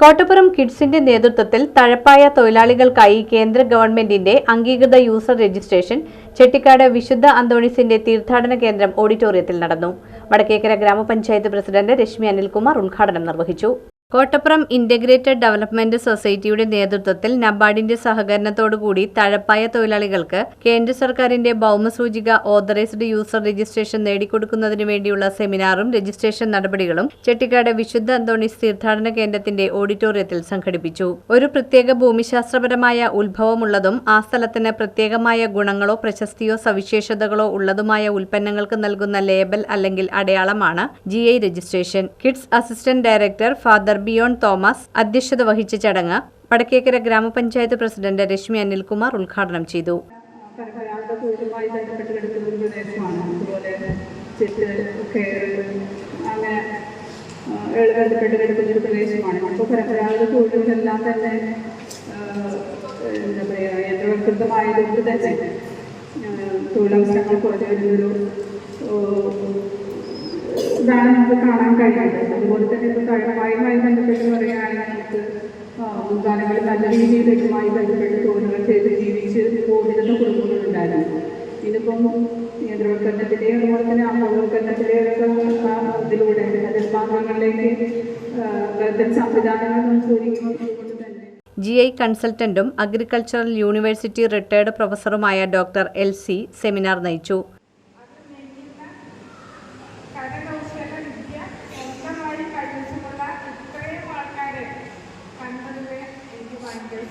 കോട്ടപ്പുറം കിഡ്സിന്റെ നേതൃത്വത്തിൽ തഴപ്പായ തൊഴിലാളികൾക്കായി കേന്ദ്ര ഗവൺമെന്റിന്റെ അംഗീകൃത യൂസർ രജിസ്ട്രേഷൻ ചെട്ടിക്കാട് വിശുദ്ധ അന്തോണിസിന്റെ തീർത്ഥാടന കേന്ദ്രം ഓഡിറ്റോറിയത്തിൽ നടന്നു. വടക്കേക്കര ഗ്രാമപഞ്ചായത്ത് പ്രസിഡന്റ് രശ്മി അനിൽകുമാർ ഉദ്ഘാടനം നിർവഹിച്ചു. കോട്ടപ്പുറം ഇന്റഗ്രേറ്റഡ് ഡെവലപ്മെന്റ് സൊസൈറ്റിയുടെ നേതൃത്വത്തിൽ നബാർഡിന്റെ സഹകരണത്തോടുകൂടി തഴപ്പായ തൊഴിലാളികൾക്ക് കേന്ദ്ര സർക്കാരിന്റെ ഭൗമസൂചിക ഓതറൈസ്ഡ് യൂസർ രജിസ്ട്രേഷൻ നേടിക്കൊടുക്കുന്നതിനു വേണ്ടിയുള്ള സെമിനാറും രജിസ്ട്രേഷൻ നടപടികളും ചെട്ടിക്കാട് വിശുദ്ധ അന്തോണീസ് തീർത്ഥാടന കേന്ദ്രത്തിന്റെ ഓഡിറ്റോറിയത്തിൽ സംഘടിപ്പിച്ചു. ഒരു പ്രത്യേക ഭൂമിശാസ്ത്രപരമായ ഉത്ഭവമുള്ളതും ആ സ്ഥലത്തിന് പ്രത്യേകമായ ഗുണങ്ങളോ പ്രശസ്തിയോ സവിശേഷതകളോ ഉള്ളതുമായ ഉൽപ്പന്നങ്ങൾക്ക് നൽകുന്ന ലേബൽ അല്ലെങ്കിൽ അടയാളമാണ് G registration. Kids assistant director father Biyon Thomas അധ്യക്ഷത വഹിച്ച ചടങ്ങ് വടക്കേക്കര ഗ്രാമപഞ്ചായത്ത് പ്രസിഡന്റ് രശ്മി അനിൽകുമാർ ഉദ്ഘാടനം ചെയ്തു. ബന്ധപ്പെട്ട് കിടക്കുന്ന പ്രദേശമാണ്. തന്നെ എന്താ പറയുക യന്ത്രവൽകൃതമായതുകൊണ്ട് ഇതാണ് നമുക്ക് കാണാൻ കഴിയുന്നത്. അതുപോലെ തന്നെ ഇപ്പോൾ തഴവായുമായി ബന്ധപ്പെട്ട് പറയുകയാണെങ്കിൽ നമുക്ക് മുൻകാലങ്ങളിൽ നല്ല രീതിയിൽ ഇതുമായി ബന്ധപ്പെട്ട് തോന്നുകൾ ചെയ്ത് ജീവിച്ച് പോകുന്ന കുടുംബങ്ങളുണ്ടായിരുന്നു ഇതിപ്പം യന്ത്രവൽക്കരണത്തിന്റെ അതുപോലെ തന്നെ ആ ഇതിലൂടെ നിർമ്മാണങ്ങളിലേക്ക് ബദൽ സംവിധാനങ്ങൾ നമുക്ക് തന്നെ. ജി ഐ കൺസൾട്ടന്റും അഗ്രികൾച്ചറൽ യൂണിവേഴ്സിറ്റി റിട്ടയർഡ് പ്രൊഫസറുമായ ഡോക്ടർ എൽ സി സെമിനാർ നയിച്ചു.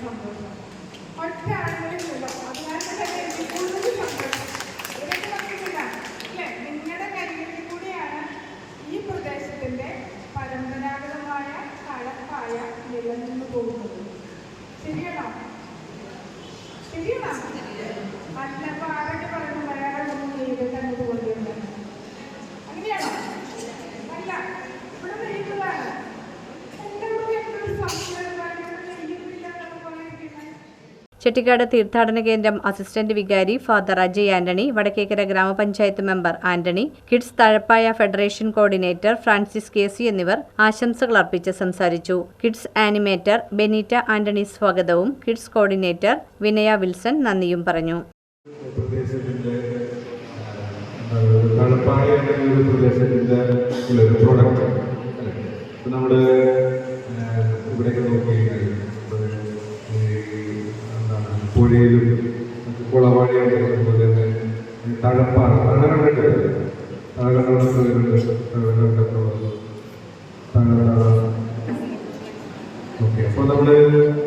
സന്തോഷം ഒറ്റ ചെട്ടിക്കാട് തീർത്ഥാടന കേന്ദ്രം അസിസ്റ്റന്റ് വികാരി father Ajay Antony Vadakkekara grama panchayat member Antony kids തഴപ്പായ federation coordinator Francis K എന്നിവർ ആശംസകൾ അർപ്പിച്ച് സംസാരിച്ചു. കിഡ്സ് ആനിമേറ്റർ ബെനീറ്റ ആന്റണി സ്വാഗതവും കിഡ്സ് കോർഡിനേറ്റർ വിനയ വിൽസൺ നന്ദിയും പറഞ്ഞു. തണുപ്പായ ഒരു നോക്കിക്കഴിഞ്ഞാൽ ഇപ്പോൾ പുഴയിലും മറ്റ് കുളവാടിയൊക്കെ അതുപോലെ തന്നെ തഴപ്പാറ തഴ കണ്ടിട്ട് തഴ കണ്ടുള്ള ഓക്കെ അപ്പോൾ നമ്മൾ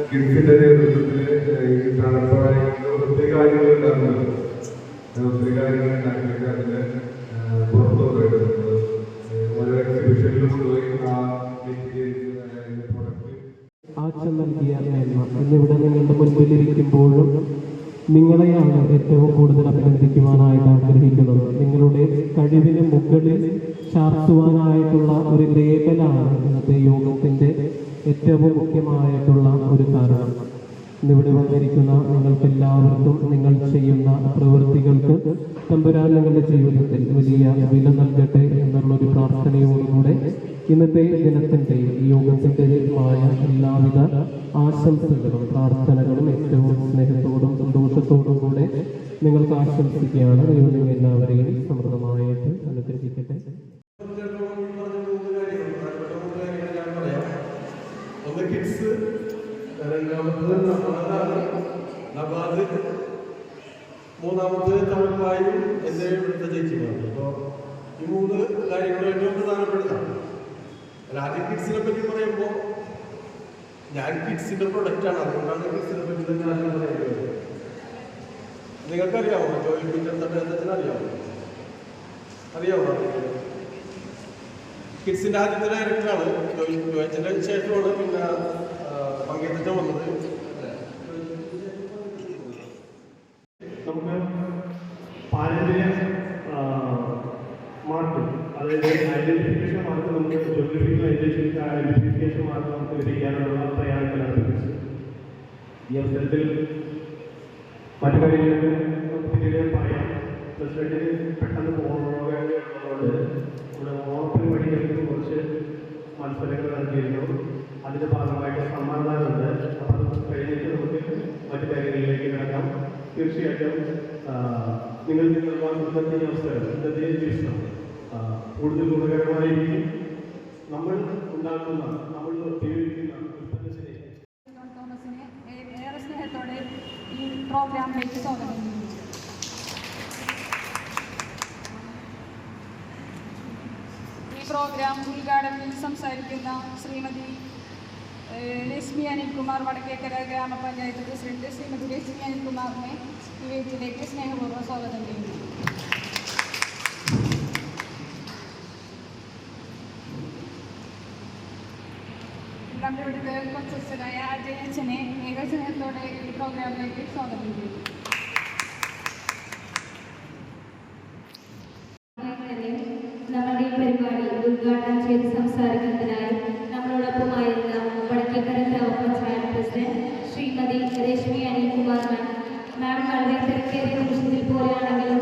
കിഡ്സിന്റെ നേതൃത്വത്തിൽ ഈ തണുപ്പായ ഒത്തിരി കാര്യങ്ങളുണ്ടാകുന്നുണ്ട് ഒത്തിരി കാര്യങ്ങൾ ഉണ്ടാക്കിയിട്ട് അതിന്റെ നിങ്ങളെയാണ് ഏറ്റവും കൂടുതൽ അഭിനന്ദിക്കുവാനായിട്ട് ആഗ്രഹിക്കുന്നത്. നിങ്ങളുടെ കഴിവിന് മുകളിൽ ചാർത്തുവാനായിട്ടുള്ള ഒരു ലേബലാണ് ഇന്നത്തെ യോഗത്തിന്റെ ഏറ്റവും മുഖ്യമായിട്ടുള്ള ഒരു കാരണം. ഇന്നിവിടെ വന്നിരിക്കുന്ന നിങ്ങൾക്ക് എല്ലാവർക്കും നിങ്ങൾ ചെയ്യുന്ന പ്രവൃത്തികൾക്ക് തമ്പുരാൻ നിങ്ങളുടെ ജീവിതത്തിൽ വലിയ വില നൽകട്ടെ എന്നുള്ളൊരു പ്രാർത്ഥനയോടുകൂടെ ഇന്നത്തെ ഈ യോഗത്തിന്റെതായ എല്ലാവിധ ആശംസകളും പ്രാർത്ഥനകളും ഏറ്റവും സ്നേഹത്തോടും നിങ്ങൾക്ക് ആശംസിക്കുകയാണ്. നിങ്ങൾ എല്ലാവരെയും സമൃദ്ധമായിട്ട് അനുഗ്രഹിക്കട്ടെ. ഒന്ന് കിഡ്സ് രണ്ടാമത്തത് നബാദാണ്. എന്റെ ഇവിടുത്തെ ചേച്ചിയുമാണ്. അപ്പോൾ ഈ മൂന്ന് കാര്യങ്ങൾ ഏറ്റവും പ്രധാനപ്പെട്ടതാണ്. ആദ്യം കിഡ്സിനെ പറ്റി പറയുമ്പോൾ ഞാൻ കിഡ്സിന്റെ പ്രൊഡക്റ്റാണ് അതുകൊണ്ടാണ് കിഡ്സിനെ പറ്റി തന്നെ ആദ്യം പറയുന്നത്. നിങ്ങൾക്കറിയാമോ ജോയി പീറ്റർ തട്ടത്തിന് അറിയാമോ അറിയാമോ കിഡ്സിന്റെ ആദ്യത്തെ ഡയറക്ടറാണ്. ജോയിച്ചിന്റെ ശേഷമാണ് പിന്നെ പങ്കെടുത്തിട്ട് വന്നത്. നമുക്ക് പാരമ്പര്യ മാർക്ക് അതായത് ഐഡന്റിഫിക്കേഷൻ മാർക്ക് നമുക്ക് ജോഗ്രഫിക്കൽ ഐഡന്റിഫിക്കേഷൻ മാർക്ക് നമുക്ക് ലഭിക്കാനുള്ള ലഭിച്ചത് ഈ അവസരത്തിൽ മറ്റു കാര്യങ്ങൾക്ക് പിന്നീട് പറയാം പ്രസിഡന്റിന് പെട്ടെന്ന് പോകാനുള്ളതുകൊണ്ട് ഇവിടെ ഓണത്തിന് പഠിക്കുന്നതിന് കുറച്ച് മത്സരങ്ങൾ നടത്തിയിരുന്നു അതിന്റെ ഭാഗമായിട്ട് സമ്മാനദാനമുണ്ട് അപ്പോൾ അത് കഴിഞ്ഞിട്ട് നമുക്ക് മറ്റു കാര്യങ്ങളിലേക്ക് കിടക്കാം തീർച്ചയായിട്ടും നിങ്ങൾ ഇന്നത്തെ അവസരം ഇന്നത്തെ ദിവസം കൂടുതൽ ഗുണകരമായിരിക്കും നമ്മൾ ഉണ്ടാക്കുന്ന നമ്മൾ ഈ പ്രോഗ്രാമിലേക്ക് സ്വാഗതം ചെയ്യുന്നു ഈ പ്രോഗ്രാം ഉദ്ഘാടനത്തിൽ സംസാരിക്കുന്ന ശ്രീമതി ഏഹ്, രശ്മി അനിൽകുമാർ വടക്കേക്കര ഗ്രാമപഞ്ചായത്ത് പ്രസിഡന്റ് ശ്രീമതി രശ്മി അനിൽകുമാറിനെ ഈ വേദിയിലേക്ക് സ്നേഹപൂർവം സ്വാഗതം ചെയ്യുന്നു. നമ്മുടെ ഇവിടുത്തെ കൊച്ചനായ അജയ് അച്ഛനെ ഏക ഈ പ്രോഗ്രാമിലേക്ക് സ്വാഗതം ചെയ്യുന്നു. നമ്മുടെ പരിപാടി ഉദ്ഘാടനം ചെയ്ത് ശ്രീമതി രശ്മി അനിൽകുമാർ മാം മാം വളരെ തിരക്കേറിയ നിമിഷത്തിൽ പോലെയാണെങ്കിലും